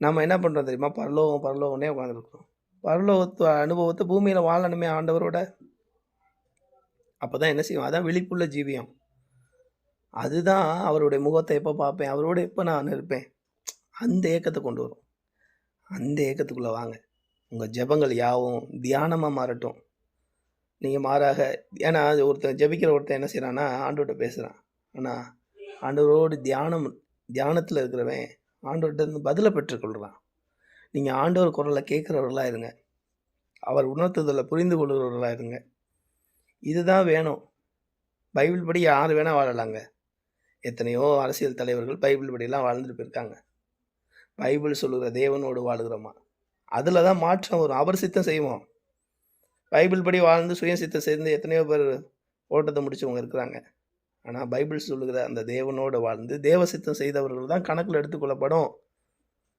நம்ம என்ன பண்ணுறோம் தெரியுமா? பரலோகம் பரலோகம்னே உட்காந்துருக்குறோம் பரலோகத்து அனுபவத்தை பூமியில் வாழணுமே ஆண்டவரோட? அப்போ தான் என்ன செய்வோம்? அதான் விழிப்புள்ள ஜீவியம். அதுதான் அவருடைய முகத்தை எப்போ பார்ப்பேன்? அவரோட எப்போ நான் இருப்பேன்? அந்த ஏக்கத்தை கொண்டு வரும். அந்த ஏக்கத்துக்குள்ளே வாங்க. உங்கள் ஜெபங்கள் யாவும் தியானமாக மாறட்டும். நீங்கள் மாறாக ஏன்னா அது ஒருத்தன் ஜெபிக்கிற ஒருத்தன் என்ன செய்கிறான்னா ஆண்டவர்கிட்ட பேசுகிறான் ஆனால் ஆண்டவரோடு தியானம் தியானத்தில் இருக்கிறவன் ஆண்டவர்கிட்ட இருந்து பதிலை பெற்றுக்கொள்கிறான் நீங்கள் ஆண்டவர் குரலை கேட்குறவர்களாக இருங்க. அவர் உணர்த்துதலை புரிந்து கொள்கிறவர்களாக இருங்க. இதுதான் வேணும். பைபிள் படி யார் வேணால் வாழலாங்க. எத்தனையோ அரசியல் தலைவர்கள் பைபிள் படியெல்லாம் வாழ்ந்துட்டு போயிருக்காங்க. பைபிள் சொல்லுகிற தேவனோடு வாழுகிறோமா? அதில் தான் மாற்றம் வரும். அவர் சித்தம் செய்வோம். பைபிள் படி வாழ்ந்து சுய சித்தம் சேர்ந்து எத்தனையோ பேர் ஓட்டத்தை முடிச்சவங்க இருக்கிறாங்க. ஆனால் பைபிள் சொல்லுகிற அந்த தேவனோடு வாழ்ந்து தேவசித்தம் செய்தவர்கள் தான் கணக்கில் எடுத்துக்கொள்ளப்படும்.